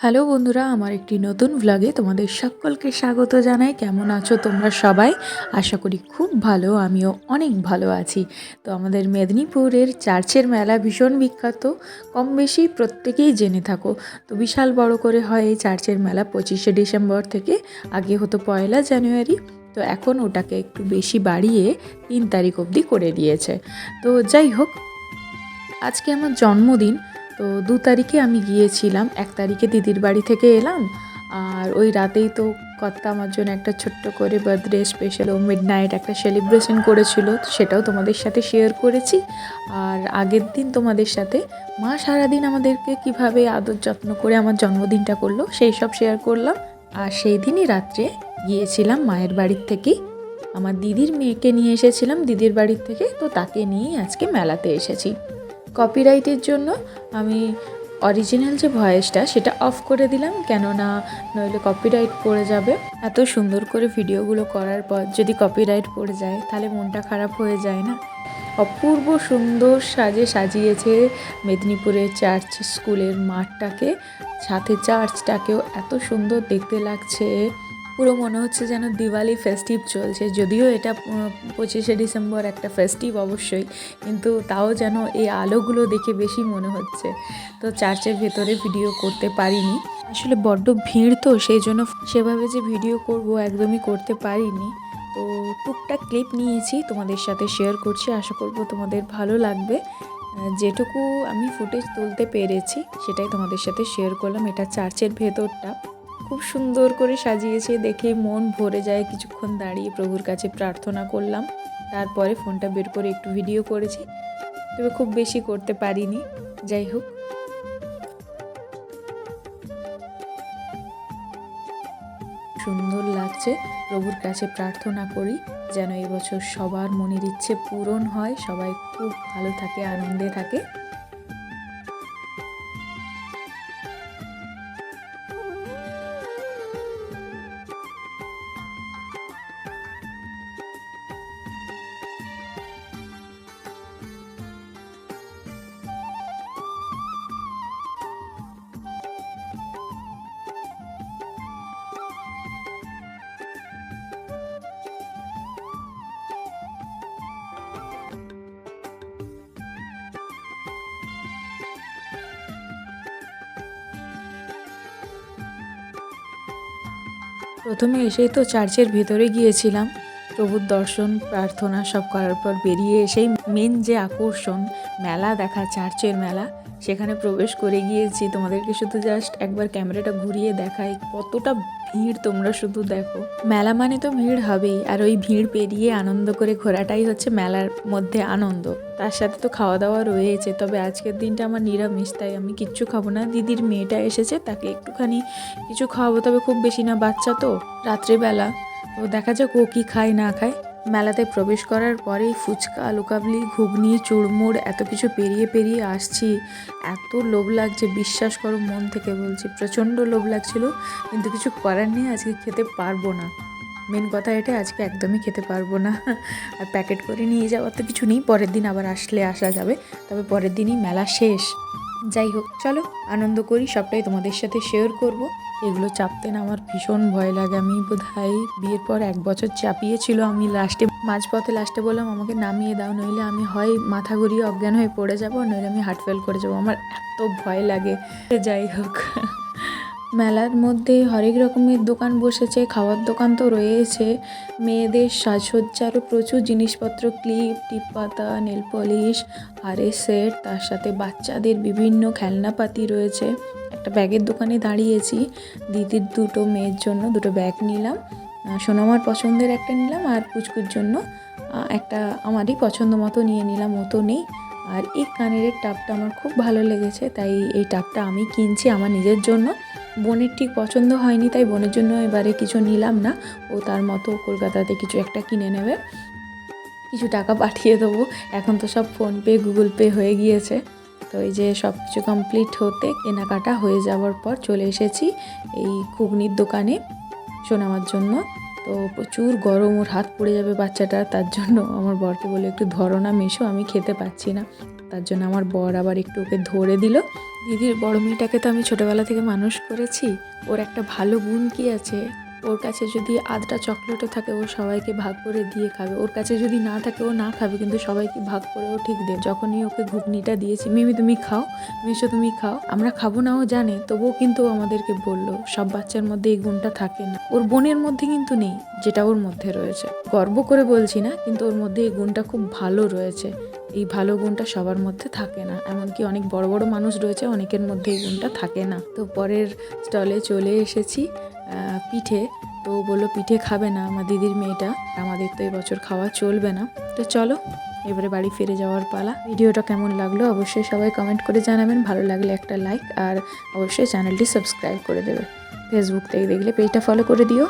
Hello বন্ধুরা, আমার একটি নতুন ভ্লগে তোমাদের সকলকে স্বাগত জানাই। কেমন আছো তোমরা সবাই? আশা করি খুব ভালো, আমিও অনেক ভালো আছি। তো আমাদের মেদিনীপুরের চার্চের মেলা ভীষণ বিখ্যাত। কম বেশি প্রত্যেকেই জেনে থাকো। তো বিশাল বড় করে হয় এই চার্চের মেলা পঁচিশে ডিসেম্বর থেকে, আগে হতো পয়লা জানুয়ারি। তো এখন ওটাকে একটু বেশি বাড়িয়ে তিন তারিখ অবধি করে দিয়েছে। তো যাই হোক, আজকে আমার জন্মদিন। তো দু তারিখে আমি গিয়েছিলাম। এক তারিখে দিদির বাড়ি থেকে এলাম। আর ওই রাতেই তো কর্তা আমার জন্য একটা ছোট্ট করে বার্থডে স্পেশাল ও মিড নাইট একটা সেলিব্রেশন করেছিল। সেটাও তোমাদের সাথে শেয়ার করেছি। আর আগের দিন তোমাদের সাথে মা সারাদিন আমাদেরকে কীভাবে আদর যত্ন করে আমার জন্মদিনটা করল, সেই সব শেয়ার করলাম। আর সেই দিনই রাত্রে গিয়েছিলাম মায়ের বাড়ির থেকেই আমার দিদির মেয়েকে নিয়ে এসেছিলাম দিদির বাড়ির থেকে। তো তাকে নিয়েই আজকে মেলাতে এসেছি। কপিরাইটের জন্য আমি অরিজিনাল যে ভয়েসটা সেটা অফ করে দিলাম, কেননা নইলে কপিরাইট পড়ে যাবে। এত সুন্দর করে ভিডিওগুলো করার পর যদি কপিরাইট পড়ে যায়, তাহলে মনটা খারাপ হয়ে যায় না? অপূর্ব সুন্দর সাজে সাজিয়েছে মেদিনীপুরের চার্চ স্কুলের মাঠটাকে, সাথে চার্চটাকেও এত সুন্দর দেখতে লাগছে। পুরো মনে হচ্ছে যেন দিওয়ালি ফেস্টিভ চলছে। যদিও এটা পঁচিশে ডিসেম্বর একটা ফেস্টিভ অবশ্যই, কিন্তু তাও যেন এই আলোগুলো দেখে বেশি মনে হচ্ছে। তো চার্চের ভেতরে ভিডিও করতে পারিনি। আসলে বড্ড ভিড় তো, সেই জন্য সেভাবে যে ভিডিও করব একদমই করতে পারিনি। তো টুকটাক ক্লিপ নিয়েছি, তোমাদের সাথে শেয়ার করছি, আশা করব তোমাদের ভালো লাগবে। যেটুকু আমি ফুটেজ তুলতে পেরেছি, সেটাই তোমাদের সাথে শেয়ার করলাম। এটা চার্চের ভেতরটা। খুব সুন্দর করে সাজিয়েছে, দেখে মন ভরে যায়। কিছুক্ষণ দাঁড়িয়ে প্রভুর কাছে প্রার্থনা করলাম। তারপরে ফোনটা বের করে একটু ভিডিও করেছি। তবে খুব বেশি করতে পারিনি। যাই হোক। সুন্দর লাগছে। প্রভুর কাছে প্রার্থনা করি যেন এবছর সবার মনের ইচ্ছে পূরণ হয়। সবাই খুব ভালো থাকে, আনন্দে থাকে। প্রথমে এসেই তো চার্চের ভেতরে গিয়েছিলাম। প্রভুর দর্শন, প্রার্থনা সব করার পর বেরিয়ে এসেই মেন যে আকর্ষণ, মেলা দেখা, চার্চের মেলা সেখানে প্রবেশ করে গিয়েছি। তোমাদেরকে শুধু জাস্ট একবার ক্যামেরাটা ঘুরিয়ে দেখাই। কতটা ভিড় তোমরা শুধু দেখো। মেলা মানে তো ভিড় হবেই। আর ওই ভিড় পেরিয়ে আনন্দ করে ঘোরাটাই হচ্ছে মেলার মধ্যে আনন্দ। তার সাথে তো খাওয়া দাওয়া রয়েছে। তবে আজকের দিনটা আমার নিরামিষ, তাই আমি কিচ্ছু খাব না। দিদির মেয়েটা এসেছে, তাকে একটুখানি কিছু খাওয়াবো। তবে খুব বেশি না, বাচ্চা তো, রাত্রেবেলা। তো দেখা যাক ও কী খায়, না খায়। মেলাতে প্রবেশ করার পরেই ফুচকা, লুকাবলি, ঘুগনি চুড়মুড় এত কিছু পেরিয়ে পেরিয়ে আসছি। এত লোভ লাগছে, বিশ্বাস করো, মন থেকে বলছি। প্রচণ্ড লোভ লাগছিল, কিন্তু কিছু করার নেই, আজকে খেতে পারব না। মেন কথা এটা, আজকে একদমই খেতে পারব না। আর প্যাকেট করে নিয়ে যাওয়ার তো কিছু নেই, পরের দিন আবার আসলে আসা যাবে, তবে পরের দিনই মেলা শেষ। যাই হোক, চলো, আনন্দ করি, সবটাই তোমাদের সাথে শেয়ার করব। এগুলো চাপতে না আমার ভীষণ ভয় লাগে। আমি বোধহয় বিয়ের পর এক বছর চাপিয়েছিল আমি লাস্টে মাঝপথে লাস্টে বললাম, আমাকে নামিয়ে দাও, নইলে আমি হয় মাথা ঘুরিয়ে অজ্ঞান হয়ে পড়ে যাব, নইলে আমি হার্ট ফেল করে যাব। আমার এত ভয় লাগে। যাই হোক, মেলার মধ্যে হরেক রকমের দোকান বসেছে, খাওয়ার দোকান তো রয়েছে। মেয়েদের সাজসজ্জারও প্রচুর জিনিসপত্র ক্লিপ টিপ পাতা নেল পলিশ হারের সেট তার সাথে বাচ্চাদের বিভিন্ন খেলনাপাতি রয়েছে। একটা ব্যাগের দোকানে দাঁড়িয়েছি। দিদির দুটো মেয়ের জন্য দুটো ব্যাগ নিলাম। সোনামার পছন্দের একটা নিলাম আর পুচকুর জন্য একটা আমারই পছন্দ মতো নিয়ে নিলাম, ও তো নেই। আর এই কানের টাপটা আমার খুব ভালো লেগেছে, তাই এই টাপটা আমি কিনছি আমার নিজের জন্য। বোনের ঠিক পছন্দ হয়নি, তাই বোনের জন্য এবারে কিছু নিলাম না। ও তার মতো কলকাতাতে কিছু একটা কিনে নেবে। কিছু টাকা পাঠিয়ে দেবো। এখন তো সব ফোনপে গুগল পে হয়ে গিয়েছে। তো এই যে সব কিছু কমপ্লিট হতে কেনাকাটা হয়ে যাওয়ার পর চলে এসেছি এই ঘুগনির দোকানে শোনাবার জন্য। তো প্রচুর গরম, ওর হাত পড়ে যাবে বাচ্চাটা, তার জন্য আমার বরকে বলে একটু ধরো না, মেশো, আমি খেতে পাচ্ছি না। তার জন্য আমার বর আবার একটু ওকে ধরে দিল। দিদির বড় মেয়েটাকে তো আমি ছোটোবেলা থেকে মানুষ করেছি, ওর একটা ভালো গুণ কি আছে? ওর কাছে যদি আধটা চকলেটও থাকে, ও সবাইকে ভাগ করে দিয়ে খাবে। ওর কাছে যদি না থাকে, ও না খাবে, কিন্তু সবাইকে ভাগ করে ও ঠিক দেবে। যখনই ওকে ঘুগনিটা দিয়েছি, মিমি, তুমি খাও, মিশো, তুমি খাও, আমরা খাব না, ও জানে। তবুও কিন্তু আমাদেরকে বলল, সব বাচ্চার মধ্যে এই গুণটা থাকে না। ওর বোনের মধ্যে কিন্তু নেই, যেটা ওর মধ্যে রয়েছে। গর্ব করে বলছি না, কিন্তু ওর মধ্যে এই গুণটা খুব ভালো রয়েছে। এই ভালো গুণটা সবার মধ্যে থাকে না, এমনকি অনেক বড় বড় মানুষ রয়েছে, অনেকের মধ্যে এই গুণটা থাকে না। তো পরের স্টলে চলে এসেছি। পিঠে। তো বলল, পিঠে খাবে না আমার দিদির মেয়েটা। আমাদের তো এবছর খাওয়া চলবে না। তো চলো, এবারে বাড়ি ফিরে যাওয়ার পালা। ভিডিওটা কেমন লাগল অবশ্যই সবাই কমেন্ট করে জানাবেন। ভালো লাগলে একটা লাইক আর অবশ্যই চ্যানেলটি সাবস্ক্রাইব করে দেবে। ফেসবুক থেকে দেখলে পেজটা ফলো করে দিও।